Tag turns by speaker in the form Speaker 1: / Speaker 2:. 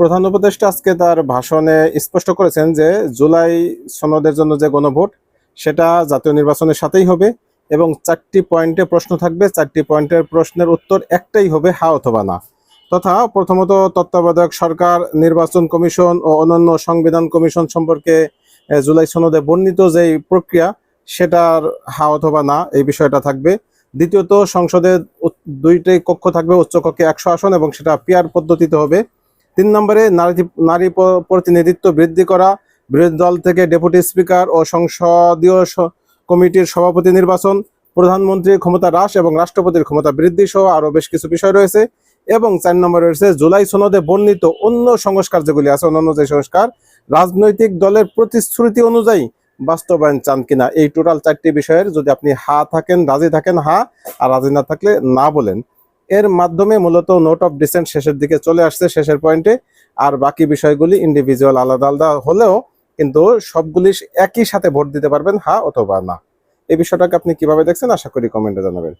Speaker 1: প্রধান উপদেষ্টা আজকে তার ভাষণে স্পষ্ট করেছেন যে জুলাই সনদের জন্য যে গণভোট, সেটা জাতীয় নির্বাচনের সাথেই হবে এবং চারটি পয়েন্টে প্রশ্ন থাকবে। চারটি পয়েন্টের প্রশ্নের উত্তর একটাই হবে হা অথবা না। তথা প্রথমত তত্ত্বাবধায়ক সরকার, নির্বাচন কমিশন ও অন্যান্য সংবিধান কমিশন সম্পর্কে জুলাই সনদে বর্ণিত যেই প্রক্রিয়া, সেটার হা অথবা না এই বিষয়টা থাকবে। দ্বিতীয়ত সংসদে উত- দুইটি কক্ষ থাকবে উচ্চকক্ষে একশো আসন এবং সেটা পিয়ার পদ্ধতিতে হবে। তিন নম্বরে নারী নারী প্রতিনিধিত্ব বৃদ্ধি করা, বিরোধী দল থেকে ডেপুটি স্পিকার ও সংসদীয় কমিটির সভাপতি নির্বাচন, প্রধানমন্ত্রীর ক্ষমতা হ্রাস এবং রাষ্ট্রপতির ক্ষমতা বৃদ্ধি সহ আরও বেশ কিছু বিষয় রয়েছে। এবং চার নম্বরে রয়েছে, জুলাই সনদে বর্ণিত অন্য সংস্কার যেগুলি আছে, অন্যান্য যে সংস্কার, রাজনৈতিক দলের প্রতিশ্রুতি অনুযায়ী বাস্তবায়ন চান কিনা? এই টোটাল চারটি বিষয়ের যদি আপনি হা থাকেন, রাজি থাকেন, হা, আর রাজি না থাকলে না বলেন। এর মাধ্যমে মূলত নোট অফ ডিসেন্ট শেষের দিকে চলে আসছে, শেষের পয়েন্টে আর বাকি বিষয়গুলি ইন্ডিভিজুয়াল আলাদা আলাদা হলেও কিন্তু সবগুলি একই সাথে ভোট দিতে পারবেন, হা অথবা না। এই বিষয়টাকে আপনি কীভাবে দেখছেন, আশা করি কমেন্টে জানাবেন।